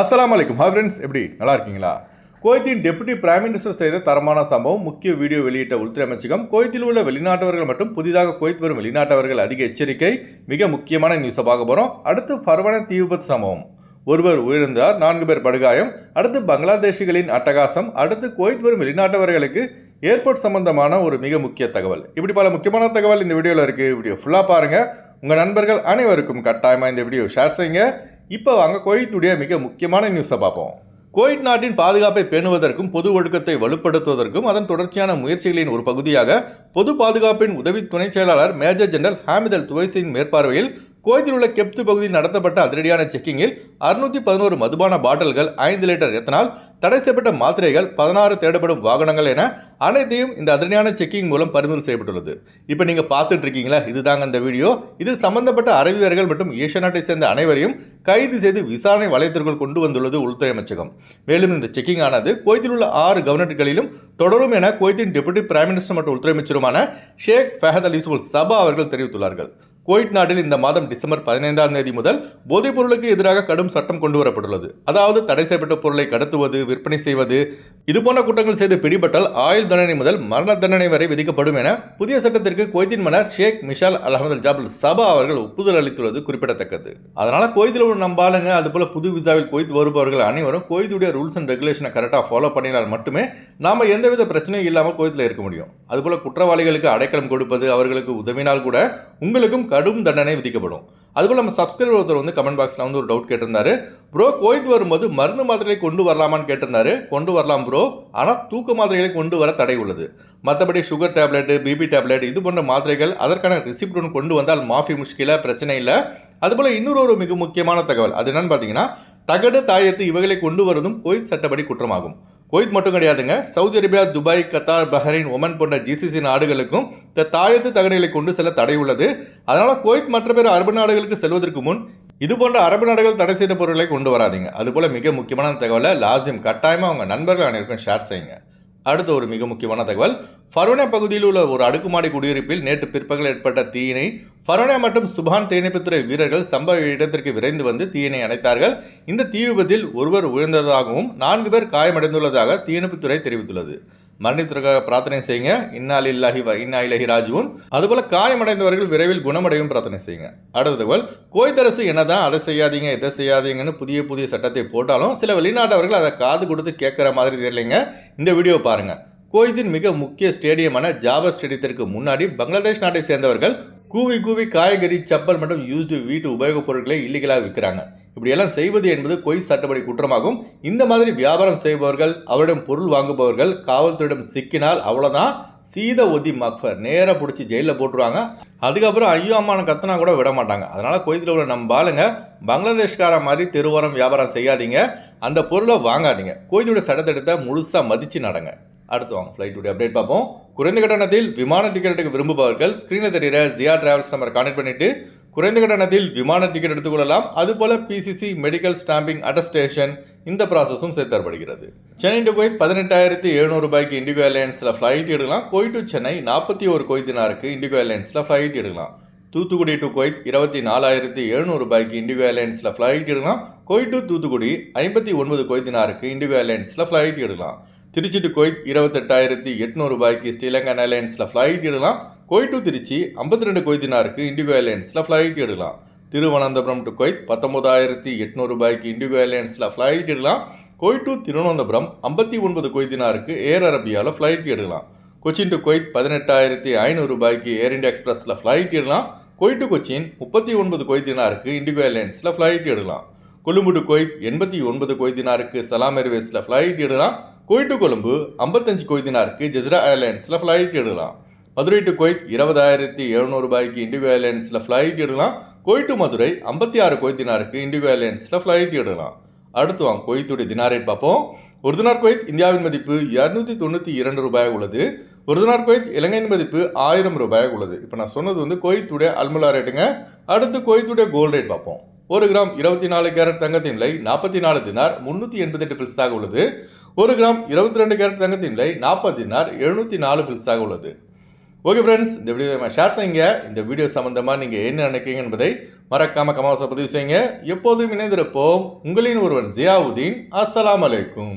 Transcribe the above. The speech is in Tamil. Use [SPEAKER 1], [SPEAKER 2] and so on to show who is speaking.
[SPEAKER 1] அஸ்லாம் அலைக்கும் ஹாய் ஃப்ரெண்ட்ஸ் எப்படி? நல்லா இருக்கீங்களா? கோயத்தின் டெபுட்டி பிரைம் மினிஸ்டர் செய்த தரமான சம்பவம் முக்கிய வீடியோ வெளியிட்ட உள்துறை அமைச்சகம் கோயத்தில் உள்ள வெளிநாட்டவர்கள் மற்றும் புதிதாக குவைத் வரும் வெளிநாட்டவர்கள் அதிக எச்சரிக்கை மிக முக்கியமான நியூஸை பார்க்க போகிறோம் அடுத்து ஃபர்வன தீ விபத்து சம்பவம். ஒருவர் உயிரிழந்தார் நான்கு பேர் படுகாயம். அடுத்து பங்களாதேஷிகளின் அட்டகாசம். அடுத்து கோயத் வரும் வெளிநாட்டவர்களுக்கு ஏர்போர்ட் சம்பந்தமான ஒரு மிக முக்கிய தகவல். இப்படி பல முக்கியமான தகவல் இந்த வீடியோவில் இருக்குது வீடியோ ஃபுல்லாக பாருங்கள் உங்கள் நண்பர்கள் அனைவருக்கும் கட்டாயமாக இந்த வீடியோ ஷேர் செய்யுங்க. இப்போ வாங்க கோயத்துடைய மிக முக்கியமான நியூஸை பார்ப்போம். கோயிட் நாட்டின் பாதுகாப்பை பேணுவதற்கும் பொது ஒழுக்கத்தை வலுப்படுத்துவதற்கும் அதன் தொடர்ச்சியான முயற்சிகளின் ஒரு பகுதியாக பொது பாதுகாப்பின் உதவி துணை செயலாளர் மேஜர் ஜெனரல் ஹாமிதல் துவைசின் மேற்பார்வையில் கோயத்தில் உள்ள கெப்து பகுதியில் நடத்தப்பட்ட அதிரடியான செக்கிங்கில் அறுநூத்தி பதினோரு மதுபான பாட்டில்கள் ஐந்து லிட்டர் எத்தனால் தடை செய்யப்பட்ட மாத்திரைகள் பதினாறு தேடப்படும் வாகனங்கள் என அனைத்தையும் இந்த அதிரடியான செக்கிங் மூலம் பறிமுதல் செய்யப்பட்டுள்ளது. இப்போ நீங்கள் பார்த்துட்டு இருக்கீங்களா இதுதாங்க அந்த வீடியோ. இதில் சம்பந்தப்பட்ட அறிவியர்கள் மற்றும் ஏஷிய நாட்டை சேர்ந்த அனைவரையும் கைது செய்து விசாரணை வளையத்திற்குள் கொண்டு வந்துள்ளது உள்துறை அமைச்சகம். மேலும் இந்த செக்கிங் ஆனது கோயத்தில் உள்ள ஆறு கவர்னர்களிலும் தொடரும் என குவைத்தின் டெபுட்டி பிரைம் மினிஸ்டர் மற்றும் உள்துறை அமைச்சருமான ஷேக் ஃபஹத் அல் சபா அவர்கள் தெரிவித்துள்ளார்கள். குவைட் நாட்டில் இந்த மாதம் டிசம்பர் பதினைந்தாம் தேதி முதல் போதைப் பொருளுக்கு எதிராக கடும் சட்டம் கொண்டு வரப்பட்டுள்ளது. அதாவது தடை செய்யப்பட்ட பொருளை கடத்துவது விற்பனை செய்வது இதுபோன்ற குற்றங்கள் செய்து பிடிபட்டால் ஆயுள் தண்டனை முதல் மரண தண்டனை வரை விதிக்கப்படும் என புதிய சட்டத்திற்கு குவைத்தின் மன்னர் ஷேக் மிஷால் அல் அஹமது ஜாபுல் சபா அவர்கள் ஒப்புதல் அளித்துள்ளது குறிப்பிடத்தக்கது. அதனால குவைத்தில் உள்ள நம்பாளுங்க அதுபோல புது விசாவில் குவைத் வருபவர்கள் அனைவரும் குவைத்துடைய ரூல்ஸ் அண்ட் ரெகுலேஷனை கரெக்டாக ஃபாலோ பண்ணினால் மட்டுமே நாம எந்தவித பிரச்சனையும் இல்லாமல் குவைத்தில் இருக்க முடியும். அதுபோல் குற்றவாளிகளுக்கு அடைக்கலம் கொடுப்பது அவர்களுக்கு உதவினால் கூட உங்களுக்கும் கடும் தண்டனை விதிக்கப்படும். அதுபோல் நம்ம சப்ஸ்கிரைபர் ஒருத்தர் வந்து கமெண்ட் பாக்ஸில் வந்து ஒரு டவுட் கேட்டிருந்தாரு. ப்ரோ கோயிட் வரும்போது மருந்து மாத்திரைகளை கொண்டு வரலாமான்னு கேட்டிருந்தாரு. கொண்டு வரலாம் ப்ரோ ஆனால் தூக்க மாத்திரைகளை கொண்டு வர தடை உள்ளது. மற்றபடி சுகர் டேப்லெட் பிபி டேப்லெட் இது போன்ற மாத்திரைகள் அதற்கான ரிசிப்ட் ஒன்று கொண்டு வந்தால் மாஃபி முஷ்கில பிரச்சனை இல்லை. அதுபோல் இன்னொரு ஒரு மிக முக்கியமான தகவல். அது என்னன்னு பார்த்தீங்கன்னா தகடு தாயத்து இவைகளை கொண்டு வருவதும் கோயில் சட்டப்படி குற்றமாகும். குவைத் மட்டும் கிடையாதுங்க. Saudi Arabia Dubai Qatar Bahrain Oman போன்ற ஜிசிசி நாடுகளுக்கும் இந்த தாயத்து தகடுகளை கொண்டு செல்ல தடை உள்ளது. அதனால் குவைத் மற்ற பிற அரபு நாடுகளுக்கு செல்வதற்கு முன் இது போன்ற அரபு நாடுகள் தடை செய்த பொருட்களை கொண்டு வராதீங்க. அதுபோல் மிக முக்கியமான தகவலை லாசிம் கட்டாயமாக உங்கள் நண்பர்கள் அனைவருக்கும் ஷேர் செய்யுங்க. அடுத்த ஒரு மிக முக்கியமான தகவல். ஃபரோனா பகுதியில் உள்ள ஒரு அடுக்குமாடி குடியிருப்பில் நேற்று பிற்பகல் ஏற்பட்ட தீயினை ஃபரோனா மற்றும் சுபான் தீயணைப்புத்துறை வீரர்கள் சம்பவ இடத்திற்கு விரைந்து வந்து தீயினை அணைத்தார்கள். இந்த தீ விபத்தில் ஒருவர் உயர்ந்ததாகவும் நான்கு பேர் காயமடைந்துள்ளதாக தீயணைப்புத்துறை தெரிவித்துள்ளது. மரணித்திற்காக பிரார்த்தனை செய்யுங்க. இன்னால் இல்லாஹி வ இன்னா இலஹி ராஜுவும் அதுபோல காயமடைந்தவர்கள் விரைவில் குணமடையும் பிரார்த்தனை செய்யுங்க. அடுத்தது போல் கோயத் அரசு என்னதான் அதை செய்யாதீங்க இதை செய்யாதீங்கன்னு புதிய புதிய சட்டத்தை போட்டாலும் சில வெளிநாட்டவர்கள் அதை காது கொடுத்து கேட்குற மாதிரி தெரியலைங்க. இந்த வீடியோ பாருங்கள் கோயத்தின் மிக முக்கிய ஸ்டேடியமான ஜாபர் ஸ்டேடியத்திற்கு முன்னாடி பங்களாதேஷ் நாட்டை சேர்ந்தவர்கள் கூவி கூவி காய்கறி செப்பல் மற்றும் யூஸ்டு வீட்டு உபயோகப் பொருட்களை இல்லீகலாக விற்கிறாங்க. இப்படியெல்லாம் செய்வது என்பது கொய் சட்டப்படி குற்றமாகும். இந்த மாதிரி வியாபாரம் செய்பவர்கள் அவரிடம் பொருள் வாங்குபவர்கள் காவல்துறையிடம் சிக்கினால் அவ்வளோதான் சீத ஒதி மக்ஃபர் நேராக பிடிச்சி ஜெயிலில் போட்டுருவாங்க. அதுக்கப்புறம் ஐயோ அம்மான கத்தனா கூட விட மாட்டாங்க. அதனால் கோயத்தில் உள்ள நம்ம பாலுங்க பங்களாதேஷ்கார மாதிரி தெருவோரம் வியாபாரம் செய்யாதீங்க. அந்த பொருளை வாங்காதீங்க. கோயத்தோட சட்டத்திட்டத்தை முழுசாக மதித்து நடங்க. அடுத்து வாங்க ஃப்ளைட்டுடைய அப்டேட் பார்ப்போம். குறைந்த கட்டணத்தில் விமான டிக்கெட்டுக்கு விரும்புபவர்கள் ஸ்க்ரீனில் தெரிகிற ஜியா டிராவல்ஸ் நம்பர் கான்டெக்ட் பண்ணிட்டு குறைந்த கட்டணத்தில் விமான டிக்கெட் எடுத்துக்கொள்ளலாம். அதுபோல பிசிசி மெடிக்கல் ஸ்டாம்பிங் அட்டஸ்டேஷன் இந்த ப்ராசஸும் சேர்த்தரப்படுகிறது. சென்னை டு கோயத் பதினெட்டாயிரத்தி எழுநூறு ரூபாய்க்கு இண்டிகோ ஏர்லைன்ஸில் ஃப்ளைட் எடுக்கலாம். கோய் டு சென்னை நாற்பத்தி ஒரு கொய்தினாருக்கு இண்டிகோ ஏர்லைன்ஸில் ஃப்ளைட் எடுக்கலாம். தூத்துக்குடி டு கோயத் இருபத்தி நாலாயிரத்தி எழுநூறு ரூபாய்க்கு இண்டிகோ ஏர்லைன்ஸில் ஃப்ளைட் எடுக்கலாம். கோய் டு தூத்துக்குடி ஐம்பத்தி ஒன்பது கொய்தினாருக்கு இண்டிகோ ஏர்லைன்ஸில் ஃப்ளைட் எடுக்கலாம். திருச்சி டு கோயத் இருபத்தெட்டாயிரத்தி எட்நூறு ரூபாய்க்கு ஸ்ரீலங்கன் ஏர்லைன்ஸில் ஃப்ளைட் எடுக்கலாம். கோய் டு திருச்சி ஐம்பத்தி ரெண்டு கொய்தினாருக்கு இண்டிகோ ஏர்லைன்ஸில் ஃப்ளைட் எடுக்கலாம். திருவனந்தபுரம் டு கொய்த் பத்தொம்பதாயிரத்தி எட்நூறு ரூபாய்க்கு இண்டிகோ ஏர்லைன்ஸில் ஃப்ளைட் எடுக்கலாம். கோய் டு திருவனந்தபுரம் ஐம்பத்தி ஒன்பது கொய்தினாருக்கு ஏர் அரபியாவில் ஃப்ளைட் எடுக்கலாம். கொச்சின் டு கொய்த் பதினெட்டாயிரத்தி ஐநூறு ரூபாய்க்கு ஏர் இண்டியா எக்ஸ்பிரஸில் ஃப்ளைட் எடுக்கலாம். கொய் டு கொச்சின் முப்பத்தி ஒன்பது கொய்தினாருக்கு இண்டிகோ ஏர்லைன்ஸில் ஃப்ளைட் எடுக்கலாம். கொழும்பு டு கொய்த் எண்பத்தி ஒன்பது கொய்தினாருக்கு சலாம் ஏர்வேஸில் ஃப்ளைட் எடுக்கலாம். கோய் டு கொழும்பு ஐம்பத்தஞ்சு கொய்தினாருக்கு ஜெஸ்ரா ஏர்லைன்ஸில் ஃப்ளைட் எடுக்கலாம். மதுரை டு கோயத் இருபதாயிரத்தி எழுநூறு ரூபாய்க்கு இண்டிகோ ஏர்லைன்ஸில் ஃப்ளைட் எடுக்கலாம். கோய் டு மதுரை ஐம்பத்தி ஆறு கொய்தினாருக்கு இண்டிகோ ஏர்லைன்ஸில் ஃப்ளைட் எடுக்கலாம். அடுத்து வாங்க கொய்த்துடைய தினார் ரேட் பார்ப்போம். ஒரு தினார் குவைத் இந்தியாவின் மதிப்பு இரநூத்தி தொண்ணூற்றி இரண்டு ரூபாய் உள்ளது. ஒரு தினார் குவைத் இலங்கையின் மதிப்பு ஆயிரம் ரூபாய் உள்ளது. இப்போ நான் சொன்னது வந்து கோயத்துடைய அல்முலா ரேட்டுங்க அடுத்து கோயத்துடைய கோல்ட் ரேட் பார்ப்போம். ஒரு கிராம் இருபத்தி நாலு கேரட் தங்கத்தின் விலை நாற்பத்தி நாலு தினார் முந்நூற்றி எண்பத்தெட்டு பில்ஸாக உள்ளது. ஒரு கிராம் இருபத்தி ரெண்டு கேரட் தங்கத்தின் விலை நாற்பது தினார் எழுநூற்றி நாலு பில்ஸாக உள்ளது. ஓகே ஃப்ரெண்ட்ஸ் இந்த வீடியோ ஷேர் செய்யுங்க. இந்த வீடியோ சம்மந்தமாக நீங்கள் என்ன நினைக்கிறீங்க என்பதை மறக்காமல் கமாவாசை பதிவு செய்யுங்க. எப்போதும் இணைந்திருப்போம். உங்களின் ஒருவன் ஜியாவுதீன். அஸ்லாம் அலைக்கும்.